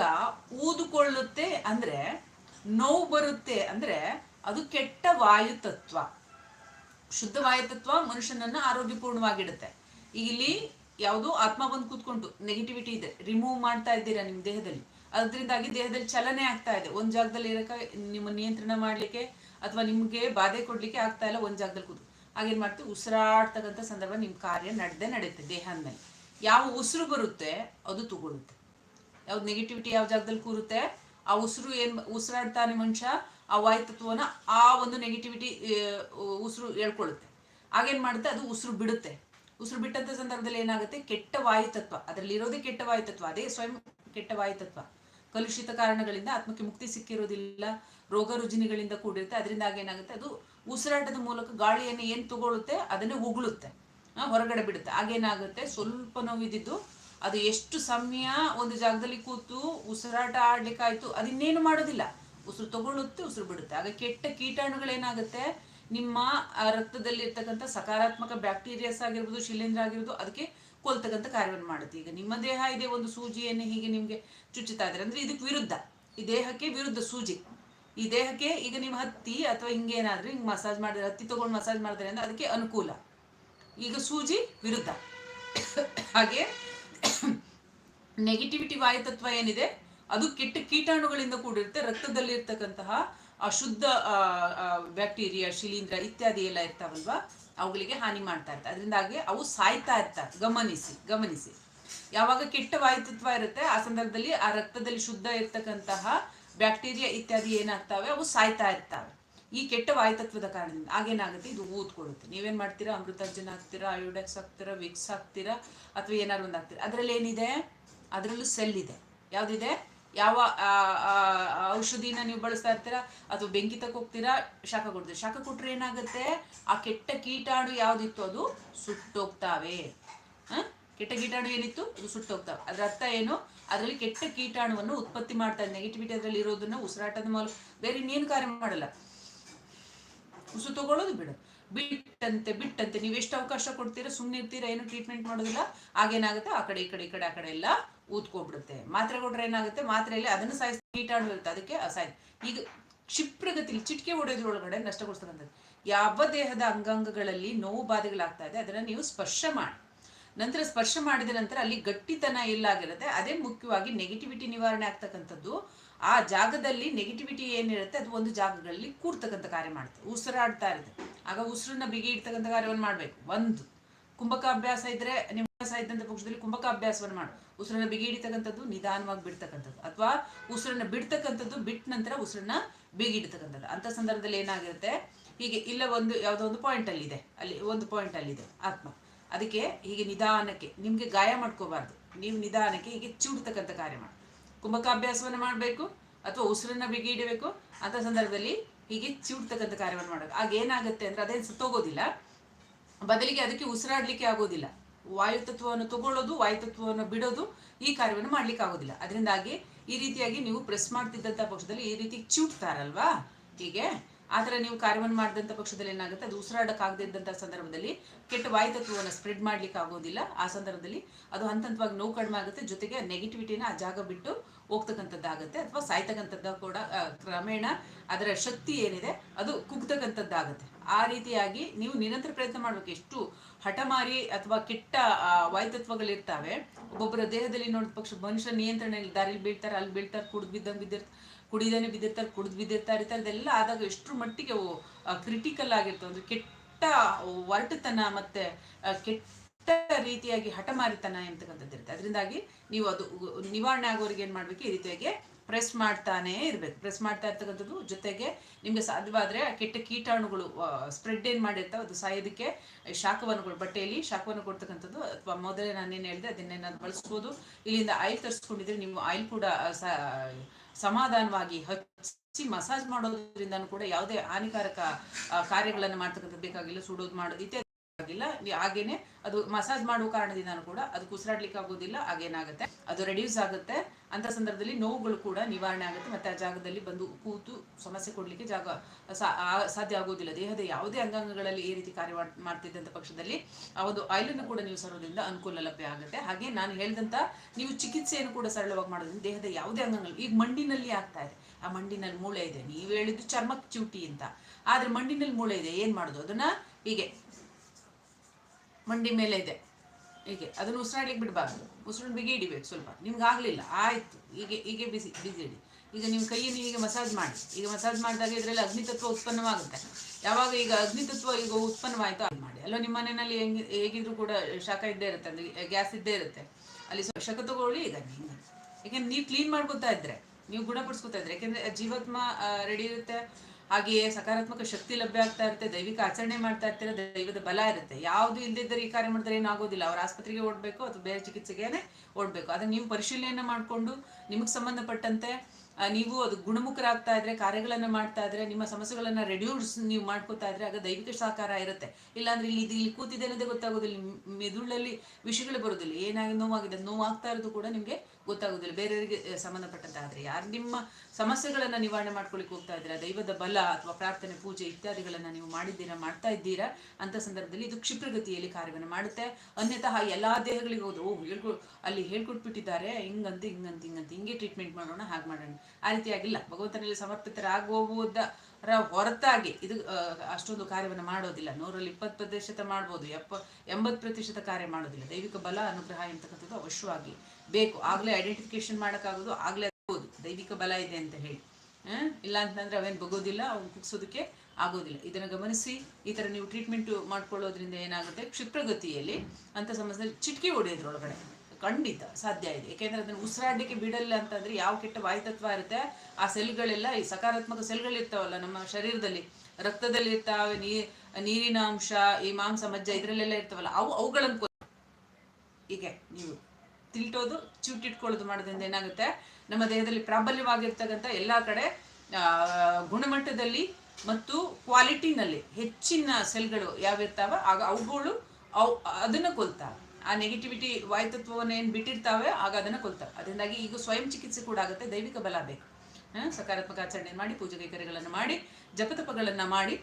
ಊದುಕೊಳ್ಳುತ್ತೆ ಅಂದ್ರೆ, ನೋವು ಬರುತ್ತೆ ಅಂದ್ರೆ ಅದು ಕೆಟ್ಟ ವಾಯು ತತ್ವ ಶುದ್ಧ ವಾಯುತತ್ವ ಮನುಷ್ಯನನ್ನ ಆರೋಗ್ಯಪೂರ್ಣವಾಗಿಡುತ್ತೆ. ಇಲ್ಲಿ ಯಾವುದು ಆತ್ಮ ಬಂದು ಕೂತ್ಕೊಂಡು ನೆಗೆಟಿವಿಟಿ ಇದೆ ರಿಮೂವ್ ಮಾಡ್ತಾ ಇದ್ದೀರಾ ನಿಮ್ಮ ದೇಹದಲ್ಲಿ? ಅದರಿಂದಾಗಿ ದೇಹದಲ್ಲಿ ಚಲನೆ ಆಗ್ತಾ ಇದೆ. ಒಂದ್ ಜಾಗದಲ್ಲಿ ಇರಕ ನಿಮ್ಮ ನಿಯಂತ್ರಣ ಮಾಡ್ಲಿಕ್ಕೆ ಅಥವಾ ನಿಮ್ಗೆ ಬಾಧೆ ಕೊಡ್ಲಿಕ್ಕೆ ಆಗ್ತಾ ಇಲ್ಲ, ಒಂದ್ ಜಾಗದಲ್ಲಿ ಕೂತು ಹಾಗೇನ್ ಮಾಡ್ತೀವಿ ಉಸಿರಾಡ್ತಕ್ಕಂಥ ಸಂದರ್ಭ ನಿಮ್ ಕಾರ್ಯ ನಡೆದೇ ನಡೆಯುತ್ತೆ ದೇಹ ಅಂದ್ಮೇಲೆ ಯಾವ ಉಸಿರು ಬರುತ್ತೆ, ಅದು ತಗೊಳುತ್ತೆ. ಯಾವ್ದು ನೆಗೆಟಿವಿಟಿ ಯಾವ ಜಾಗದಲ್ಲಿ ಕೂರುತ್ತೆ, ಆ ಉಸಿರು ಏನ್ ಉಸಿರಾಡ್ತಾನೆ ಮನುಷ್ಯ, ಆ ವಾಯುತತ್ವನ ಆ ಒಂದು ನೆಗೆಟಿವಿಟಿ ಉಸಿರು ಹೇಳ್ಕೊಳ್ಳುತ್ತೆ ಆಗೇನ್ ಮಾಡುತ್ತೆ ಅದು ಉಸಿರು ಬಿಡುತ್ತೆ. ಉಸಿರು ಬಿಟ್ಟಂತ ಸಂದರ್ಭದಲ್ಲಿ ಏನಾಗುತ್ತೆ? ಕೆಟ್ಟ ವಾಯುತತ್ವ. ಅದರಲ್ಲಿ ಇರೋದೇ ಕೆಟ್ಟ ವಾಯು ತತ್ವ ಅದೇ ಸ್ವಯಂ ಕೆಟ್ಟ ವಾಯು ತತ್ವ ಕಲುಷಿತ ಕಾರಣಗಳಿಂದ ಆತ್ಮಕ್ಕೆ ಮುಕ್ತಿ ಸಿಕ್ಕಿರೋದಿಲ್ಲ. ರೋಗ ರುಜಿನಿಗಳಿಂದ ಕೂಡಿರುತ್ತೆ. ಅದರಿಂದಾಗಿ ಏನಾಗುತ್ತೆ? ಅದು ಉಸಿರಾಟದ ಮೂಲಕ ಗಾಳಿಯನ್ನು ಏನ್ ತಗೊಳುತ್ತೆ ಅದನ್ನೇ ಉಗುಳುತ್ತೆ. ಹೊರಗಡೆ ಬಿಡುತ್ತೆ. ಆಗೇನಾಗುತ್ತೆ ಸ್ವಲ್ಪ ನೋವಿದ್ದು ಅದು ಎಷ್ಟು ಸಮಯ ಒಂದು ಜಾಗದಲ್ಲಿ ಕೂತು ಉಸಿರಾಟ ಆಡ್ಲಿಕ್ಕಾಯ್ತು, ಅದಿನ್ನೇನು ಮಾಡೋದಿಲ್ಲ. ಉಸಿರು ತಗೊಳ್ಳುತ್ತೆ, ಉಸಿರು ಬಿಡುತ್ತೆ. ಆಗ ಕೆಟ್ಟ ಕೀಟಾಣುಗಳೇನಾಗುತ್ತೆ? ನಿಮ್ಮ ರಕ್ತದಲ್ಲಿ ಇರ್ತಕ್ಕಂಥ ಸಕಾರಾತ್ಮಕ ಬ್ಯಾಕ್ಟೀರಿಯಾಸ್ ಆಗಿರ್ಬೋದು, ಶಿಲೀಂಧ್ರ ಆಗಿರ್ಬೋದು, ಅದಕ್ಕೆ ಕೊಲ್ತಕ್ಕಂಥ ಕಾರ್ಯವನ್ನು ಮಾಡುತ್ತೆ. ಈಗ ನಿಮ್ಮ ದೇಹ ಇದೆ, ಒಂದು ಸೂಜಿಯನ್ನು ಹೀಗೆ ನಿಮಗೆ ಚುಚ್ಚುತ್ತಾ ಇದ್ದಾರೆ. ಅಂದ್ರೆ ಇದಕ್ಕೆ ವಿರುದ್ಧ, ಈ ದೇಹಕ್ಕೆ ವಿರುದ್ಧ ಸೂಜಿ. ಈ ದೇಹಕ್ಕೆ ಈಗ ನೀವು ಹತ್ತಿ ಅಥವಾ ಹಿಂಗೇನಾದ್ರೂ ಹಿಂಗೆ ಮಸಾಜ್ ಮಾಡಿದ್ರೆ, ಹತ್ತಿ ತೊಗೊಂಡು ಮಸಾಜ್ ಮಾಡಿದ್ರೆ ಅಂದ್ರೆ ಅದಕ್ಕೆ ಅನುಕೂಲ. ಈಗ ಸೂಜಿ ವಿರುದ್ಧ. ಹಾಗೆ ನೆಗೆಟಿವಿಟಿ ವಾಯುತತ್ವ ಏನಿದೆ, ಅದು ಕೆಟ್ಟ ಕೀಟಾಣುಗಳಿಂದ ಕೂಡಿರುತ್ತೆ. ರಕ್ತದಲ್ಲಿ ಇರ್ತಕ್ಕಂತಹ ಅಶುದ್ಧ ಬ್ಯಾಕ್ಟೀರಿಯಾ, ಶಿಲೀಂಧ್ರ ಇತ್ಯಾದಿ ಎಲ್ಲ ಇರ್ತಾವಲ್ವಾ, ಅವುಗಳಿಗೆ ಹಾನಿ ಮಾಡ್ತಾ ಇರ್ತಾರೆ. ಅದರಿಂದಾಗಿ ಅವು ಸಾಯ್ತಾ ಇರ್ತಾರೆ. ಗಮನಿಸಿ ಗಮನಿಸಿ. ಯಾವಾಗ ಕೆಟ್ಟ ವಾಯುತತ್ವ ಇರುತ್ತೆ, ಆ ಸಂದರ್ಭದಲ್ಲಿ ಆ ರಕ್ತದಲ್ಲಿ ಶುದ್ಧ ಇರ್ತಕ್ಕಂತಹ ಬ್ಯಾಕ್ಟೀರಿಯಾ ಇತ್ಯಾದಿ ಏನಾಗ್ತವೆ, ಅವು ಸಾಯ್ತಾ ಇರ್ತಾವೆ. ಈ ಕೆಟ್ಟ ವಾಯುತತ್ವದ ಕಾರಣದಿಂದ ಆಗೇನಾಗುತ್ತೆ? ಇದು ಊದ್ಕೊಳ್ಳುತ್ತೆ ನೀವೇನು ಮಾಡ್ತೀರಾ? ಅಮೃತಾರ್ಜನ ಹಾಕ್ತೀರಾ? ಅಯೋಡೆಕ್ಸ್ ಆಗ್ತೀರಾ ವಿಕ್ಸ್ ಹಾಕ್ತೀರಾ? ಅಥವಾ ಏನಾದ್ರು ಒಂದು ಹಾಕ್ತೀರಾ? ಅದರಲ್ಲಿ ಏನಿದೆ ಅದರಲ್ಲೂ ಸೆಲ್ ಇದೆ. ಯಾವ್ದಿದೆ? ಯಾವ ಔಷಧಿನ ನೀವು ಬಳಸ್ತಾ ಇರ್ತೀರಾ ಅಥವಾ ಬೆಂಕಿ ಹೋಗ್ತೀರಾ, ಶಾಖ ಕೊಡ್ತೀರಾ. ಶಾಖ ಕೊಟ್ರೆ ಏನಾಗುತ್ತೆ, ಆ ಕೆಟ್ಟ ಕೀಟಾಣು ಯಾವ್ದಿತ್ತು ಅದು? ಸುಟ್ಟೋಗ್ತಾವೆ? ಕೆಟ್ಟ ಕೀಟಾಣು ಏನಿತ್ತು? ಅದು ಸುಟ್ಟೋಗ್ತಾವೆ. ಅದರ ಅರ್ಥ ಏನು? ಅದರಲ್ಲಿ ಕೆಟ್ಟ ಕೀಟಾಣುವನ್ನು ಉತ್ಪತ್ತಿ ಮಾಡ್ತಾ ನೆಗೆಟಿವಿಟಿ ಅದರಲ್ಲಿ ಇರೋದನ್ನ ಉಸಿರಾಟದ ಮೂಲಕ. ಬೇರೆ ಇನ್ನೇನು ಕಾರ್ಯ ಮಾಡಲ್ಲ. ಉಸು ತಗೊಳ್ಳೋದು ಬಿಡು. ಬಿಟ್ಟಂತೆ ಬಿಟ್ಟಂತೆ. ನೀವು ಎಷ್ಟು ಅವಕಾಶ ಕೊಡ್ತೀರಾ ಸುಮ್ಮನೆ ಇರ್ತೀರಾ ಏನು ಟ್ರೀಟ್ಮೆಂಟ್ ಮಾಡೋದಿಲ್ಲ. ಆಗೇನಾಗುತ್ತೆ ಆ ಕಡೆ, ಈ ಕಡೆ ಈ ಕಡೆ, ಆ ಕಡೆ ಎಲ್ಲ ಊದ್ಕೊಬಿಡುತ್ತೆ ಮಾತ್ರೆ ಕೊಟ್ರೆ ಏನಾಗುತ್ತೆ? ಮಾತ್ರೆಯಲ್ಲಿ ಅದನ್ನು ಸಾಯಿಸ್ ಕೀಟಾಣು ಇರುತ್ತೆ ಅದಕ್ಕೆ ಅಸಾಯ್ ಈಗ ಕ್ಷಿಪ್ರಗತಿಲಿ ಚಿಟಿಕೆ ಹೊಡೆಯೋದ್ರೊಳಗಡೆ ನಷ್ಟಗೊಳಿಸ್ತಕ್ಕಂಥದ್ದು ಯಾವ ದೇಹದ ಅಂಗಾಂಗಗಳಲ್ಲಿ ನೋವು ಬಾಧೆಗಳಾಗ್ತಾ ಇದೆ, ಅದನ್ನ ನೀವು ಸ್ಪರ್ಶ ಮಾಡಿ. ನಂತರ ಸ್ಪರ್ಶ ಮಾಡಿದ ನಂತರ ಅಲ್ಲಿ ಗಟ್ಟಿತನ ಎಲ್ಲಾಗಿರುತ್ತೆ. ಅದೇ ಮುಖ್ಯವಾಗಿ ನೆಗೆಟಿವಿಟಿ ನಿವಾರಣೆ ಆಗ್ತಕ್ಕಂಥದ್ದು. ಆ ಜಾಗದಲ್ಲಿ ನೆಗೆಟಿವಿಟಿ ಏನಿರುತ್ತೆ, ಅದು ಒಂದು ಜಾಗಗಳಲ್ಲಿ ಕೂರ್ತಕ್ಕಂಥ ಕಾರ್ಯ ಮಾಡುತ್ತೆ. ಉಸಿರಾಡ್ತಾ ಇರುತ್ತೆ. ಆಗ ಉಸಿರನ್ನ ಬಿಗಿ ಇಡ್ತಕ್ಕಂಥ ಕಾರ್ಯವನ್ನು ಮಾಡಬೇಕು. ಒಂದು. ಕುಂಭಕ ಅಭ್ಯಾಸ ಇದ್ರೆ ನಿಮ್ಮ ಇದ್ದಂಥ ಪಕ್ಷದಲ್ಲಿ, ಕುಂಭಕ ಅಭ್ಯಾಸವನ್ನು ಮಾಡು. ಉಸಿರನ್ನ ಬಿಗಿ ಹಿಡಿತಕ್ಕಂಥದ್ದು ನಿಧಾನವಾಗಿ ಬಿಡ್ತಕ್ಕಂಥದ್ದು. ಅಥವಾ ಉಸಿರನ್ನ ಬಿಡ್ತಕ್ಕಂಥದ್ದು ಬಿಟ್ಟ ನಂತರ ಉಸಿರನ್ನ ಬಿಗಿ ಅಂತ ಸಂದರ್ಭದಲ್ಲಿ ಏನಾಗಿರುತ್ತೆ? ಹೀಗೆ ಇಲ್ಲ ಒಂದು ಯಾವುದೋ ಒಂದು ಪಾಯಿಂಟ್ ಅಲ್ಲಿ ಇದೆ ಅಲ್ಲಿ ಒಂದು ಪಾಯಿಂಟ್ ಅಲ್ಲಿ ಇದೆ ಆತ್ಮ. ಅದಕ್ಕೆ ಹೀಗೆ ನಿಧಾನಕ್ಕೆ, ನಿಮ್ಗೆ ಗಾಯ ಮಾಡ್ಕೋಬಾರ್ದು. ನೀವು ನಿಧಾನಕ್ಕೆ ಹೀಗೆ ಚೂಡ್ತಕ್ಕಂಥ ಕಾರ್ಯ ಮಾಡಿ. ಕುಂಭಕಾಭ್ಯಾಸವನ್ನು ಮಾಡಬೇಕು ಅಥವಾ ಉಸಿರನ್ನ ಬಿಗಿ ಇಡಬೇಕು ಅಂತ ಸಂದರ್ಭದಲ್ಲಿ ಹೀಗೆ ಚೂಡ್ತಕ್ಕಂಥ ಕಾರ್ಯವನ್ನು ಮಾಡೋದು ಆಗ ಏನಾಗುತ್ತೆ ಅಂದ್ರೆ ಅದೇನು ಸುತ್ತೋಗೋದಿಲ್ಲ. ಬದಲಿಗೆ ಅದಕ್ಕೆ ಉಸಿರಾಡ್ಲಿಕ್ಕೆ ಆಗೋದಿಲ್ಲ. ವಾಯುತತ್ವವನ್ನು ತಗೊಳ್ಳೋದು, ವಾಯುತತ್ವವನ್ನು ಬಿಡೋದು ಈ ಕಾರ್ಯವನ್ನು ಮಾಡ್ಲಿಕ್ಕೆ ಆಗೋದಿಲ್ಲ. ಅದರಿಂದಾಗಿ ಈ ರೀತಿಯಾಗಿ ನೀವು ಪ್ರೆಸ್ ಮಾಡ್ತಿದ್ದಂಥ ಪಕ್ಷದಲ್ಲಿ ಈ ರೀತಿ ಚೂಟ್ತಾರಲ್ವಾ ಹೀಗೆ? ಆ ಥರ ನೀವು ಕಾರ್ಯವನ್ನು ಮಾಡಿದಂಥ ಪಕ್ಷದಲ್ಲಿ ಏನಾಗುತ್ತೆ? ಅದು ಉಸಿರಾಡಕ್ಕಾಗದೇ ಇದ್ದಂಥ ಸಂದರ್ಭದಲ್ಲಿ ಕೆಟ್ಟ ವಾಯುತತ್ವವನ್ನು ಸ್ಪ್ರೆಡ್ ಮಾಡ್ಲಿಕ್ಕೆ ಆಗೋದಿಲ್ಲ. ಆ ಸಂದರ್ಭದಲ್ಲಿ ಅದು ಹಂತ ಹಂತವಾಗಿ ನೋವು ಕಡಿಮೆ ಆಗುತ್ತೆ. ಜೊತೆಗೆ ನೆಗೆಟಿವಿಟಿನ ಆ ಜಾಗ ಬಿಟ್ಟು ಹೋಗ್ತಕ್ಕಂಥದ್ದಾಗುತ್ತೆ ಅಥವಾ ಸಾಯ್ತಕ್ಕಂಥದ್ದು ಕೂಡ ಕ್ರಮೇಣ ಅದರ ಶಕ್ತಿ ಏನಿದೆ ಅದು ಕುಗ್ತಕ್ಕಂಥದ್ದಾಗುತ್ತೆ. ಆ ರೀತಿಯಾಗಿ ನೀವು ನಿರಂತರ ಪ್ರಯತ್ನ ಮಾಡ್ಬೇಕು. ಎಷ್ಟು ಹಠಮಾರಿ ಅಥವಾ ಕೆಟ್ಟ ವಾಯುತತ್ವಗಳಿರ್ತಾವೆ, ಒಬ್ಬೊಬ್ಬರ ದೇಹದಲ್ಲಿ ನೋಡಿದ ಪಕ್ಷ ಮನುಷ್ಯ ನಿಯಂತ್ರಣ ಇಲ್ಲ. ದಾರಿಲಿ ಬೀಳ್ತಾರೆ, ಅಲ್ಲಿ ಬೀಳ್ತಾರೆ, ಕುಡ್ದು ಬಿದ್ದಂಗೆ ಬಿದ್ದಿರ್ತಾರೆ ಕುಡಿದಾನೆ ಬಿದ್ದಿರ್ತಾರೆ, ಕುಡ್ದು ಬಿದ್ದಿರ್ತಾರೆ ಇರ್ತಾರೆ ಥರದ್ದೆಲ್ಲ ಆದಾಗ ಎಷ್ಟು ಮಟ್ಟಿಗೆ ಕ್ರಿಟಿಕಲ್ ಆಗಿರ್ತವೆ. ಅಂದ್ರೆ ಕೆಟ್ಟ ಒರಟುತನ ಮತ್ತೆ ಕೆಟ್ಟ ರೀತಿಯಾಗಿ ಹಠಮಾರಿತನ ಎಂತಕ್ಕಂಥದ್ದು ಇರುತ್ತೆ ಅದರಿಂದಾಗಿ ನೀವು ಅದು ನಿವಾರಣೆ ಆಗೋರಿಗೆ ಏನು ಮಾಡಬೇಕು? ಈ ರೀತಿಯಾಗಿ ಪ್ರೆಸ್ ಮಾಡ್ತಾನೇ ಇರಬೇಕು. ಪ್ರೆಸ್ ಮಾಡ್ತಾ ಇರ್ತಕ್ಕಂಥದ್ದು ಜೊತೆಗೆ ನಿಮಗೆ ಸಾಧ್ಯವಾದರೆ ಆ ಕೆಟ್ಟ ಕೀಟಾಣುಗಳು ಸ್ಪ್ರೆಡ್ ಏನು ಮಾಡಿರ್ತಾವೆ ಅದು ಸಾಯೋದಕ್ಕೆ ಶಾಖವನ್ನು ಬಟ್ಟೆಯಲ್ಲಿ ಶಾಖವನ್ನು ಕೊಡ್ತಕ್ಕಂಥದ್ದು ಅಥವಾ ಮೊದಲೇ ನಾನೇನು ಹೇಳಿದೆ ಅದನ್ನೇನಾದ್ರು ಬಳಸ್ಬೋದು. ಇಲ್ಲಿಂದ ಆಯಿಲ್ ತರಿಸ್ಕೊಂಡಿದ್ರೆ ನೀವು ಆಯಿಲ್ ಕೂಡ ಸಮಾಧಾನವಾಗಿ ಹಚ್ಚಿ ಮಸಾಜ್ ಮಾಡೋದ್ರಿಂದ ಕೂಡ ಯಾವುದೇ ಹಾನಿಕಾರಕ ಕಾರ್ಯಗಳನ್ನು ಮಾಡ್ತಕ್ಕಂಥದ್ದು ಬೇಕಾಗಿಲ್ಲ, ಸುಡೋದು ಮಾಡೋದು ಆಗಿಲ್ಲ. ಹಾಗೇನೆ ಅದು ಮಸಾಜ್ ಮಾಡುವ ಕಾರಣದಿಂದನೂ ಕೂಡ ಅದು ಉಸಿರಾಡ್ಲಿಕ್ಕೆ ಆಗೋದಿಲ್ಲ ಹಾಗೇನಾಗುತ್ತೆ? ಅದು ರೆಡ್ಯೂಸ್ ಆಗುತ್ತೆ. ಅಂತ ಸಂದರ್ಭದಲ್ಲಿ ನೋವುಗಳು ಕೂಡ ನಿವಾರಣೆ ಆಗುತ್ತೆ. ಮತ್ತೆ ಆ ಜಾಗದಲ್ಲಿ ಬಂದು ಕೂತು ಸಮಸ್ಯೆ ಕೊಡ್ಲಿಕ್ಕೆ ಜಾಗ ಸಾಧ್ಯ ಆಗೋದಿಲ್ಲ ದೇಹದ ಯಾವುದೇ ಅಂಗಾಂಗಗಳಲ್ಲಿ ಈ ರೀತಿ ಕಾರ್ಯ ಮಾಡ್- ಮಾಡ್ತಿದ್ದಂಥ ಪಕ್ಷದಲ್ಲಿ ಆ ಒಂದು ಆಯಿಲನ್ನು ಕೂಡ ನೀವು ಸರೋದ್ರಿಂದ ಅನುಕೂಲ ಲಭ್ಯ ಆಗುತ್ತೆ. ಹಾಗೆ ನಾನು ಹೇಳಿದಂತ ನೀವು ಚಿಕಿತ್ಸೆಯನ್ನು ಕೂಡ ಸರಳವಾಗಿ ಮಾಡೋದ್ರಿಂದ ದೇಹದ ಯಾವುದೇ ಅಂಗಗಳು ಈಗ ಮಂಡಿನಲ್ಲಿ ಆಗ್ತಾ ಇದೆ. ಆ ಮಂಡಿನಲ್ಲಿ ಮೂಳೆ ಇದೆ. ನೀವು ಹೇಳಿದ್ದು ಚರ್ಮಕ್ಕೆ ಚೂಟಿ ಅಂತ. ಆದ್ರೆ ಮಂಡಿನಲ್ಲಿ ಮೂಳೆ ಇದೆ. ಏನ್ ಮಾಡೋದು? ಅದನ್ನ ಹೀಗೆ ಮಂಡಿ ಮೇಲೆ ಇದೆ. ಹೀಗೆ. ಅದನ್ನು ಉಸಿರಾಡ್ಲಿಕ್ಕೆ ಬಿಡಬಾರ್ದು. ಉಸಿರು ಬಿಗಿ ಹಿಡಿಬೇಕು ಸ್ವಲ್ಪ. ನಿಮ್ಗೆ ಆಗಲಿಲ್ಲ. ಆಯಿತು. ಹೀಗೆ ಹೀಗೆ ಬಿಸಿ ಬಿಸಿ ಇಡಿ. ಈಗ ನಿಮ್ಮ ಕೈಯನ್ನು ಹೀಗೆ ಮಸಾಜ್ ಮಾಡಿ. ಈಗ ಮಸಾಜ್ ಮಾಡಿದಾಗ ಇದರಲ್ಲಿ ಅಗ್ನಿತತ್ವ ಉತ್ಪನ್ನವಾಗುತ್ತೆ. ಯಾವಾಗ ಈಗ ಅಗ್ನಿತತ್ವ ಈಗ ಉತ್ಪನ್ನವಾಯಿತು ಅದು ಮಾಡಿ. ಅಲ್ಲೋ ನಿಮ್ಮ ಮನೆಯಲ್ಲಿ ಹೆಂಗೆ, ಹೇಗಿದ್ರು ಕೂಡ ಶಾಖ ಇದ್ದೇ ಇರುತ್ತೆ. ಅಂದರೆ ಗ್ಯಾಸ್ ಇದ್ದೇ ಇರುತ್ತೆ. ಅಲ್ಲಿ ಶಾಖ ತಗೊಳ್ಳಿ, ಈಗ ನೀವು ಯಾಕೆಂದ್ರೆ ನೀವು ಕ್ಲೀನ್ ಮಾಡ್ಕೊತಾ ಇದ್ರೆ, ನೀವು ಗುಣಪಡಿಸ್ಕೊತಾ ಇದ್ರೆ, ಯಾಕೆಂದ್ರೆ ಜೀವಾತ್ಮ ರೆಡಿ ಇರುತ್ತೆ. ಹಾಗೆಯೇ ಸಕಾರಾತ್ಮಕ ಶಕ್ತಿ ಲಭ್ಯ ಆಗ್ತಾ ಇರುತ್ತೆ, ದೈವಿಕ ಆಚರಣೆ ಮಾಡ್ತಾ ಇರ್ತೀರ, ದೈವದ ಬಲ ಇರುತ್ತೆ. ಯಾವುದು ಇಲ್ಲದಿದ್ದರೆ ಈ ಕಾರ್ಯ ಮಾಡಿದ್ರೆ ಏನಾಗೋದಿಲ್ಲ ಅವ್ರ ಆಸ್ಪತ್ರೆಗೆ ಓಡಬೇಕು ಅಥವಾ ಬೇರೆ ಚಿಕಿತ್ಸೆಗೇನೆ ಓಡಬೇಕು. ಅದನ್ನ ನೀವು ಪರಿಶೀಲನೆಯನ್ನ ಮಾಡಿಕೊಂಡು ನಿಮಗೆ ಸಂಬಂಧಪಟ್ಟಂತೆ ನೀವು ಅದು ಗುಣಮುಖರಾಗ್ತಾ ಇದ್ರೆ, ಕಾರ್ಯಗಳನ್ನು ಮಾಡ್ತಾ ಇದ್ರೆ, ನಿಮ್ಮ ಸಮಸ್ಯೆಗಳನ್ನ ರೆಡ್ಯೂಸ್ ನೀವು ಮಾಡ್ಕೋತಾ ಇದ್ರೆ ಆಗ ದೈವಿಕ ಸಹಕಾರ ಇರುತ್ತೆ. ಇಲ್ಲಾಂದ್ರೆ ಇಲ್ಲಿ ಇದು ಇಲ್ಲಿ ಕೂತಿದೆ ಅನ್ನೋದೇ ಗೊತ್ತಾಗೋದಿಲ್ಲ. ಮೆದುಳಲ್ಲಿ ವಿಷಯಗಳು ಬರೋದಿಲ್ಲ. ಏನಾಗಿ ನೋವಾಗಿದೆ, ನೋವಾಗ್ತಾ ಇರೋದು ಕೂಡ ನಿಮಗೆ ಗೊತ್ತಾಗೋದಿಲ್ಲ. ಬೇರೆಯವರಿಗೆ ಸಂಬಂಧಪಟ್ಟಂತ ಆದ್ರೆ ಯಾರು ನಿಮ್ಮ ಸಮಸ್ಯೆಗಳನ್ನ ನಿವಾರಣೆ ಮಾಡ್ಕೊಳ್ಳಿಕ್ಕೆ ಹೋಗ್ತಾ ಇದ್ದೀರಾ ದೈವದ ಬಲ ಅಥವಾ ಪ್ರಾರ್ಥನೆ, ಪೂಜೆ ಇತ್ಯಾದಿಗಳನ್ನ ನೀವು ಮಾಡಿದ್ದೀರಾ ಮಾಡ್ತಾ ಇದ್ದೀರಾ ಅಂತ ಸಂದರ್ಭದಲ್ಲಿ ಇದು ಕ್ಷಿಪ್ರಗತಿಯಲ್ಲಿ ಕಾರ್ಯವನ್ನು ಮಾಡುತ್ತೆ. ಅನ್ಯತಃ ಎಲ್ಲಾ ದೇಹಗಳಿಗೆ ಹೋದು ಓ ಹೇಳ್ಕೊ, ಅಲ್ಲಿ ಹೇಳ್ಕೊಟ್ಬಿಟ್ಟಿದ್ದಾರೆ, ಹಿಂಗಂತ ಹಿಂಗಂತ ಹಿಂಗಂತ, ಹಿಂಗೆ ಟ್ರೀಟ್ಮೆಂಟ್ ಮಾಡೋಣ, ಹಾಗೆ ಮಾಡೋಣ. ಆ ರೀತಿಯಾಗಿಲ್ಲ ಭಗವಂತನಲ್ಲಿ ಸಮರ್ಪಿತರಾಗುವುದ ಹೊರತಾಗಿ ಇದು ಅಷ್ಟೊಂದು ಕಾರ್ಯವನ್ನು ಮಾಡೋದಿಲ್ಲ. ನೂರಲ್ಲಿ ಇಪ್ಪತ್ತು ಪ್ರತಿಶತ ಮಾಡ್ಬೋದು, ಎಪ್ಪ, ಎಂಬತ್ತು ಪ್ರತಿಶತ ಕಾರ್ಯ ಮಾಡೋದಿಲ್ಲ. ದೈವಿಕ ಬಲ, ಅನುಗ್ರಹ ಎಂತಕ್ಕಂಥದ್ದು ಅವಶ್ಯವಾಗಿ ಬೇಕು. ಆಗಲೇ ಐಡೆಂಟಿಫಿಕೇಶನ್ ಮಾಡೋಕ್ಕಾಗೋದು, ಆಗಲೇ ಆಗ್ಬೋದು ದೈವಿಕ ಬಲ ಇದೆ ಅಂತ ಹೇಳಿ. ಇಲ್ಲ ಅಂತಂದ್ರೆ ಅವೇನು ಬಗೋದಿಲ್ಲ ಅವ್ನು ಕುಗ್ಸೋದಕ್ಕೆ ಆಗೋದಿಲ್ಲ. ಇದನ್ನು ಗಮನಿಸಿ, ಈ ಥರ ನೀವು ಟ್ರೀಟ್ಮೆಂಟ್ ಮಾಡ್ಕೊಳ್ಳೋದ್ರಿಂದ ಏನಾಗುತ್ತೆ? ಕ್ಷಿಪ್ರಗತಿಯಲ್ಲಿ ಅಂತ ಸಮಯದಲ್ಲಿ ಚಿಟ್ಕಿ ಹೊಡೆಯೋದ್ರೊಳಗಡೆ. ಖಂಡಿತ ಸಾಧ್ಯ ಇದೆ. ಯಾಕೆಂದ್ರೆ ಅದನ್ನು ಉಸಿರಾಡಲಿಕ್ಕೆ ಬಿಡಲ್ಲ ಅಂತಂದ್ರೆ ಯಾವ ಕೆಟ್ಟ ವಾಯುತತ್ವ ಇರುತ್ತೆ? ಆ ಸೆಲ್ಗಳೆಲ್ಲ, ಈ ಸಕಾರಾತ್ಮಕ ಸೆಲ್ಗಳು ಇರ್ತಾವಲ್ಲ ನಮ್ಮ ಶರೀರದಲ್ಲಿ. ರಕ್ತದಲ್ಲಿ ಇರ್ತಾವೆ, ನೀ, ನೀರಿನ ಅಂಶ, ಈ ಮಾಂಸ, ಮಜ್ಜ, ಇದರಲ್ಲೆಲ್ಲ ಇರ್ತಾವಲ್ಲ, ಅವು, ಅವುಗಳನ್ನು ಹೀಗೆ ನೀವು ತಿಲ್ಟೋದು ಚೂಟಿಟ್ಕೊಳ್ಳೋದು ಮಾಡೋದ್ರಿಂದ ಏನಾಗುತ್ತೆ? ನಮ್ಮ ದೇಹದಲ್ಲಿ ಪ್ರಾಬಲ್ಯವಾಗಿರ್ತಕ್ಕಂಥ ಎಲ್ಲ ಕಡೆ ಗುಣಮಟ್ಟದಲ್ಲಿ ಮತ್ತು ಕ್ವಾಲಿಟಿನಲ್ಲಿ ಹೆಚ್ಚಿನ ಸೆಲ್ಗಳು ಯಾವಿರ್ತಾವ ಆಗ ಅವುಗಳು ಅವು, ಅದನ್ನು ಕೊಲ್ತಾವೆ. ಆ ನೆಗೆಟಿವಿಟಿ ವಾಯುತತ್ವವನ್ನು ಏನು ಬಿಟ್ಟಿರ್ತಾವೆ, ಆಗ ಅದನ್ನು ಕೊಲ್ತಾವೆ. ಅದರಿಂದಾಗಿ ಈಗ ಸ್ವಯಂ ಚಿಕಿತ್ಸೆ ಕೂಡ ಆಗುತ್ತೆ, ದೈವಿಕ ಬಲ ಬೇಕು. ಸಕಾರಾತ್ಮಕ ಆಚರಣೆ ಮಾಡಿ, ಪೂಜೆ ಕೈಕರ್ಯಗಳನ್ನು ಮಾಡಿ, ಜಪತಪಗಳನ್ನು ಮಾಡಿ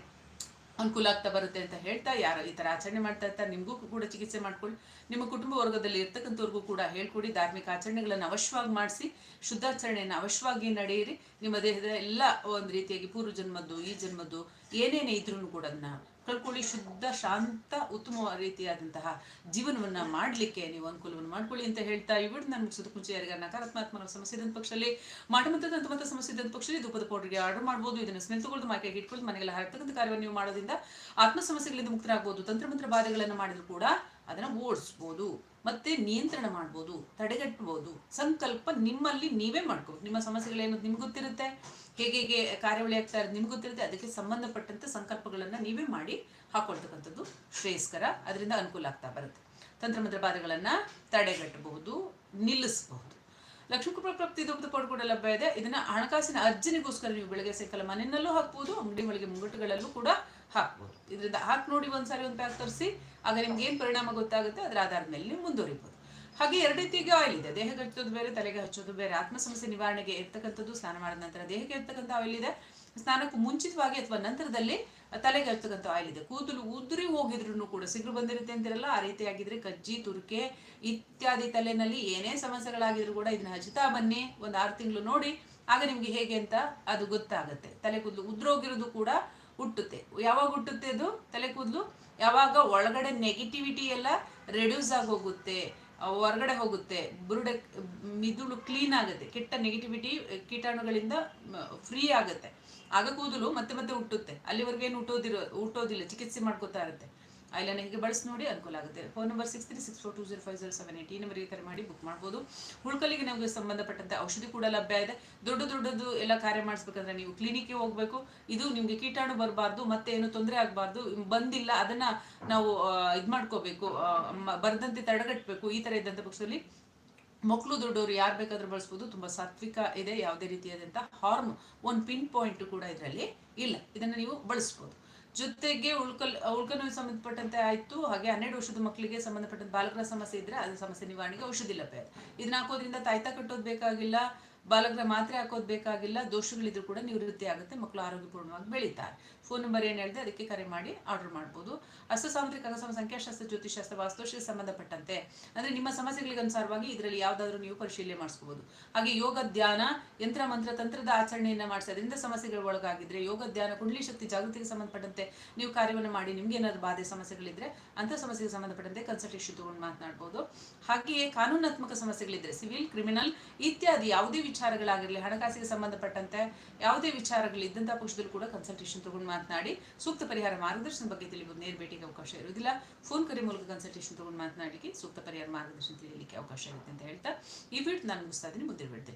ಅನುಕೂಲ ಆಗ್ತಾ ಬರುತ್ತೆ ಅಂತ ಹೇಳ್ತಾ, ಯಾರು ಈ ಥರ ಆಚರಣೆ ಮಾಡ್ತಾ ಇರ್ತಾರೆ, ನಿಮಗೂ ಕೂಡ ಚಿಕಿತ್ಸೆ ಮಾಡ್ಕೊಳ್ಳಿ. ನಿಮ್ಮ ಕುಟುಂಬ ವರ್ಗದಲ್ಲಿ ಇರ್ತಕ್ಕಂಥವ್ರಿಗೂ ಕೂಡ ಹೇಳ್ಕೊಡಿ, ಧಾರ್ಮಿಕ ಆಚರಣೆಗಳನ್ನು ಅವಶ್ಯವಾಗಿ ಮಾಡಿಸಿ, ಶುದ್ಧಾಚರಣೆಯನ್ನು ಅವಶ್ಯವಾಗಿ ನಡೆಯಿರಿ. ನಿಮ್ಮ ದೇಹದ ಎಲ್ಲ ಒಂದು ರೀತಿಯಾಗಿ ಪೂರ್ವ ಜನ್ಮದ್ದು ಈ ಜನ್ಮದ್ದು ಏನೇನೇ ಇದ್ರೂ ಕೂಡ ಅದನ್ನ ಕಳ್ಕೊಳ್ಳಿ, ಶುದ್ಧ, ಶಾಂತ ಉತ್ತಮ ರೀತಿಯಾದಂತಹ ಜೀವನವನ್ನ ಮಾಡಲಿಕ್ಕೆ ನೀವು ಅನುಕೂಲವನ್ನು ಮಾಡ್ಕೊಳ್ಳಿ ಅಂತ ಹೇಳ್ತಾ ಇವ್ಬಿಟ್ಟು ನಾನು ಮುಗಿಸೋದಕ್ಕೆ ಮುಂಚೆ ಯಾರಿಗಾರ ನಕಾರಾತ್ಮಕ ಸಮಸ್ಯೆ ಇದ್ದ ಪಕ್ಷದಲ್ಲಿ ಮಾಟಮಂತ ಸಮಸ್ಯೆ ಇದ್ದ ಪಕ್ಷದಲ್ಲಿ ಧೂಪದ ಪೌಡರ್ಗೆ ಆರ್ಡರ್ ಮಾಡ್ಬೋದು. ಇದನ್ನು ಸ್ಮೆಲ್ ತಗೊಳ್ಳೋದು ಮಾಕೆಗೆ ಇಟ್ಕೊಳ್ಳೋದು ಮನೆಗೆಲ್ಲ ಹರತಕ್ಕಂಥ ಕಾರ್ಯವನ್ನು ನೀವು ಮಾಡೋದ್ರಿಂದ ಆತ್ಮ ಸಮಸ್ಯೆಗಳಿಂದ ಮುಕ್ತರಾಗ್ಬೋದು. ತಂತ್ರಮಂತ್ರ ಬಾಧೆಗಳನ್ನು ಮಾಡಿದ್ರು ಕೂಡ ಅದನ್ನ ಓಡಿಸ್ಬೋದು. ಮತ್ತೆ ನಿಯಂತ್ರಣ ಮಾಡ್ಬೋದು ತಡೆಗಟ್ಟಬಹುದು ಸಂಕಲ್ಪ ನಿಮ್ಮಲ್ಲಿ ನೀವೇ ಮಾಡ್ಕೋಬೇಕು ನಿಮ್ಮ ಸಮಸ್ಯೆಗಳೇನು ನಿಮ್ಗೆ ಗೊತ್ತಿರುತ್ತೆ? ಹೇಗೆ ಹೇಗೆ ಕಾರ್ಯಾವಳಿ ಆಗ್ತಾ ಇರೋದು ನಿಮ್ಗೆ ಗೊತ್ತಿರುತ್ತೆ? ಅದಕ್ಕೆ ಸಂಬಂಧಪಟ್ಟಂತೆ ಸಂಕಲ್ಪಗಳನ್ನ ನೀವೇ ಮಾಡಿ ಹಾಕೊಳ್ತಕ್ಕಂಥದ್ದು ಶ್ರೇಯಸ್ಕರ. ಅದರಿಂದ ಅನುಕೂಲ ಆಗ್ತಾ ಬರುತ್ತೆ. ತಂತ್ರಮಂತ್ರ ಬಾಧೆಗಳನ್ನ ತಡೆಗಟ್ಟಬಹುದು, ನಿಲ್ಲಿಸಬಹುದು. ಲಕ್ಷ್ಮೀ ಪ್ರಕೃತಿ ಪ್ರಾಪ್ತಿ ದುಗ್ಧ ಕೋಡ್ ಲಭ್ಯ ಇದೆ. ಇದನ್ನ ಹಣಕಾಸಿನ ಅರ್ಜಿನಿಗೋಸ್ಕರ ನೀವು ಬೆಳಗ್ಗೆ ಸಾಯಂಕಾಲ ಮನೆಯಲ್ಲೂ ಹಾಕ್ಬೋದು, ಅಂಗಡಿ ಒಳಗೆ ಮುಂಗಟ್ಟುಗಳಲ್ಲೂ ಕೂಡ ಹಾಕ್ಬೋದು. ಇದರಿಂದ ಹಾಕಿ ನೋಡಿ ಒಂದ್ಸಾರಿ ಒಂದು ಪ್ಯಾಕ್ ತರಿಸಿ, ಆಗ ನಿಮ್ಗೆ ಏನು ಪರಿಣಾಮ ಗೊತ್ತಾಗುತ್ತೆ, ಅದರ ಆಧಾರದ ಮೇಲೆ ನೀವು ಮುಂದುವರಿಬೋದು. ಹಾಗೆ ಎರಡು ರೀತಿಗೆ ಆಯಿಲ್ ಇದೆ. ದೇಹಕ್ಕೆ ಹಚ್ಚೋದು ಬೇರೆ, ತಲೆಗೆ ಹಚ್ಚೋದು ಬೇರೆ. ಆತ್ಮ ಸಮಸ್ಯೆ ನಿವಾರಣೆಗೆ ಇರ್ತಕ್ಕಂಥದ್ದು ಸ್ನಾನ ಮಾಡಿದ ನಂತರ ದೇಹಕ್ಕೆ ಇರ್ತಕ್ಕಂಥ ಆಯಿಲ್ ಇದೆ. ಸ್ನಾನಕ್ಕೂ ಮುಂಚಿತವಾಗಿ ಅಥವಾ ನಂತರದಲ್ಲಿ ತಲೆಗೆ ಹಚ್ಚತಕ್ಕಂಥ ಆಯಿಲ್ ಇದೆ. ಕೂದಲು ಉದುರಿ ಹೋಗಿದ್ರು ಕೂಡ ಸಿಗುರು ಬಂದಿರುತ್ತೆ ಅಂತಿರಲ್ಲ, ಆ ರೀತಿಯಾಗಿದ್ರೆ ಕಜ್ಜಿ, ತುರ್ಕೆ ಇತ್ಯಾದಿ ತಲೆನಲ್ಲಿ ಏನೇ ಸಮಸ್ಯೆಗಳಾಗಿದ್ರು ಕೂಡ ಇದನ್ನ ಹಚ್ಚುತ್ತಾ ಬನ್ನಿ. ಒಂದು ಆರು ತಿಂಗಳು ನೋಡಿ, ಆಗ ನಿಮ್ಗೆ ಹೇಗೆ ಅಂತ ಅದು ಗೊತ್ತಾಗುತ್ತೆ. ತಲೆ ಕೂದಲು ಉದ್ರೋಗಿರೋದು ಕೂಡ ಹುಟ್ಟುತ್ತೆ. ಯಾವಾಗ ಹುಟ್ಟುತ್ತೆ ಅದು? ತಲೆ ಕೂದಲು ಯಾವಾಗ ಒಳಗಡೆ ನೆಗೆಟಿವಿಟಿ ಎಲ್ಲ ರೆಡ್ಯೂಸ್ ಆಗೋಗುತ್ತೆ. ಹೊರಗಡೆ ಹೋಗುತ್ತೆ. ಬುರುಡೆ, ಮಿದುಳು ಕ್ಲೀನ್ ಆಗುತ್ತೆ. ಕೆಟ್ಟ ನೆಗೆಟಿವಿಟಿ ಕೀಟಾಣುಗಳಿಂದ ಫ್ರೀ ಆಗುತ್ತೆ. ಆಗ ಕೂದಲು ಮತ್ತೆ ಮತ್ತೆ ಹುಟ್ಟುತ್ತೆ. ಅಲ್ಲಿವರೆಗೇನು ಹುಟ್ಟೋದಿರೋ, ಹುಟ್ಟೋದಿಲ್ಲ. ಚಿಕಿತ್ಸೆ ಮಾಡ್ಕೋತಾ ಇರುತ್ತೆ. ಆಯಿಲನ್ನು ಹೀಗೆ ಬಳಸಿ ನೋಡಿ ಅನುಕೂಲ ಆಗುತ್ತೆ. Phone number six three six four two zero five zero seven eight ಈ ನಂಬರ್ಗೆ ಕರೆ ಮಾಡಿ ಬುಕ್ ಮಾಡ್ಬೋದು. ಹುಳ್ಕಲ್ಲಿಗೆ ನಮಗೆ ಸಂಬಂಧಪಟ್ಟಂತೆ ಔಷಧಿ ಕೂಡ ಲಭ್ಯ ಇದೆ. ದೊಡ್ಡ ದೊಡ್ಡದು ಎಲ್ಲ ಕಾರ್ಯ ಮಾಡಿಸ್ಬೇಕಂದ್ರೆ ನೀವು ಕ್ಲಿನಿಕ್ಗೆ ಹೋಗಬೇಕು. ಇದು ನಿಮಗೆ ಕೀಟಾಣು ಬರಬಾರ್ದು, ಮತ್ತೆ ಏನು ತೊಂದರೆ ಆಗಬಾರ್ದು, ಬಂದಿಲ್ಲ ಅದನ್ನ ನಾವು ಇದು ಮಾಡ್ಕೋಬೇಕು. ಬರದಂತೆ ತಡೆಗಟ್ಟಬೇಕು ಈ ಥರ ಇದ್ದಂಥ ಪಕ್ಷದಲ್ಲಿ ಮಕ್ಕಳು ದೊಡ್ಡವರು ಯಾರು ಬೇಕಾದ್ರೂ ಬಳಸ್ಬೋದು. ತುಂಬ ಸಾತ್ವಿಕ ಇದೆ, ಯಾವುದೇ ರೀತಿಯಾದಂಥ ಹಾರ್ಮ್ ಒಂದು ಪಿನ್ ಪಾಯಿಂಟ್ ಕೂಡ ಇದರಲ್ಲಿ ಇಲ್ಲ. ಇದನ್ನು ನೀವು ಬಳಸ್ಬೋದು. ಜೊತೆಗೆ ಉಳ್ಕಲ್ ಉಳ್ಕಲ್ನಿಗೆ ಸಂಬಂಧಪಟ್ಟಂತೆ ಆಯ್ತು. ಹಾಗೆ ಹನ್ನೆರಡು ವರ್ಷದ ಮಕ್ಕಳಿಗೆ ಸಂಬಂಧಪಟ್ಟಂತೆ ಬಾಲಕರ ಸಮಸ್ಯೆ ಇದ್ರೆ ಅದು ಸಮಸ್ಯೆ ನಿವಾರಣೆಗೆ ಔಷಧಿ ಲಭ್ಯ ಇದೆ ಇದನ್ನ ಹಾಕೋದ್ರಿಂದ ತಾಯ್ತ ಕಟ್ಟೋದು ಬೇಕಾಗಿಲ್ಲ. ಬಾಲಕರ ಮಾತ್ರೆ ಹಾಕೋದು ಬೇಕಾಗಿಲ್ಲ, ದೋಷಗಳಿದ್ರು ಕೂಡ ನಿವೃತ್ತಿ ಆಗುತ್ತೆ, ಮಕ್ಕಳು ಆರೋಗ್ಯಪೂರ್ಣವಾಗಿ ಬೆಳೀತಾರೆ. ಫೋನ್ ನಂಬರ್ ಏನು ಹೇಳಿದೆ ಅದಕ್ಕೆ ಕರೆ ಮಾಡಿ ಆರ್ಡರ್ ಮಾಡ್ಬೋದು. ಅಸ್ತಸಾಂತ್ರಿಕ ಅಗಸಮ, ಸಂಖ್ಯಾಶಾಸ್ತ್ರ ಜ್ಯೋತಿಷಾಸ್ತ್ರ ವಾಸ್ತುಶಿಗೆ ಸಂಬಂಧಪಟ್ಟಂತೆ. ಅಂದ್ರೆ ನಿಮ್ಮ ಸಮಸ್ಯೆಗಳಿಗೆ ಅನುಸಾರವಾಗಿ ಇದರಲ್ಲಿ ಯಾವ್ದಾದ್ರು ನೀವು ಪರಿಶೀಲನೆ ಮಾಡಿಸ್ಕೋಬಹುದು ಹಾಗೆ ಯೋಗ ಧ್ಯಾನ, ಯಂತ್ರ, ಮಂತ್ರ, ತಂತ್ರದ ಆಚರಣೆಯನ್ನ ಮಾಡಿಸೋದ್ರಿಂದ ಸಮಸ್ಯೆಗಳು ಒಳಗಾಗಿದ್ರೆ, ಯೋಗ ಧ್ಯಾನ, ಕುಂಡಲಿ ಶಕ್ತಿ, ಜಾಗೃತಿಗೆ ಸಂಬಂಧಪಟ್ಟಂತೆ ನೀವು ಕಾರ್ಯವನ್ನು ಮಾಡಿ ನಿಮ್ಗೆ ಏನಾದ್ರು ಬಾಧೆ, ಸಮಸ್ಯೆಗಳಿದ್ರೆ ಅಂತ ಸಮಸ್ಯೆಗೆ ಸಂಬಂಧಪಟ್ಟಂತೆ ಕನ್ಸಲ್ಟೇಷನ್ ತಗೊಂಡು ಮಾತನಾಡಬಹುದು ಹಾಗೆಯೇ ಕಾನೂನಾತ್ಮಕ ಸಮಸ್ಯೆಗಳಿದ್ರೆ ಸಿವಿಲ್ ಕ್ರಿಮಿನಲ್ ಇತ್ಯಾದಿ ಯಾವುದೇ ವಿಚಾರಗಳಾಗಿರಲಿ, ಹಣಕಾಸಿಗೆ ಸಂಬಂಧಪಟ್ಟಂತೆ ಯಾವುದೇ ವಿಚಾರಗಳಿದ್ದಂಥ ಪಕ್ಷದಲ್ಲೂ ಕೂಡ ಕನ್ಸಲ್ಟೇಷನ್ ತಗೊಂಡು ಮಾತನಾಡಿ ಸೂಕ್ತ ಪರಿಹಾರ ಮಾರ್ಗದರ್ಶನ ಬಗ್ಗೆ ತಿಳಿಯಬಹುದು ನೇರ ಭೇಟಿಗೆ ಅವಕಾಶ ಇರುವುದಿಲ್ಲ. ಫೋನ್ ಕರೆ ಮೂಲಕ ಕನ್ಸಲ್ಟೇಷನ್ ತಗೊಂಡು ಮಾತನಾಡಲಿಕ್ಕೆ ಸೂಕ್ತ ಪರಿಹಾರ ಮಾರ್ಗದರ್ಶನ ತಿಳಿಯಲಿಕ್ಕೆ ಅವಕಾಶ ಇರುತ್ತೆ ಅಂತ ಹೇಳ್ತಾ ಈ ವಿಡಿಯೋ ನಾನು ಮುಗಿಸ್ತಾ ಇದ್ದೀನಿ. ಮುಂದಿನ ಭೇಟಿ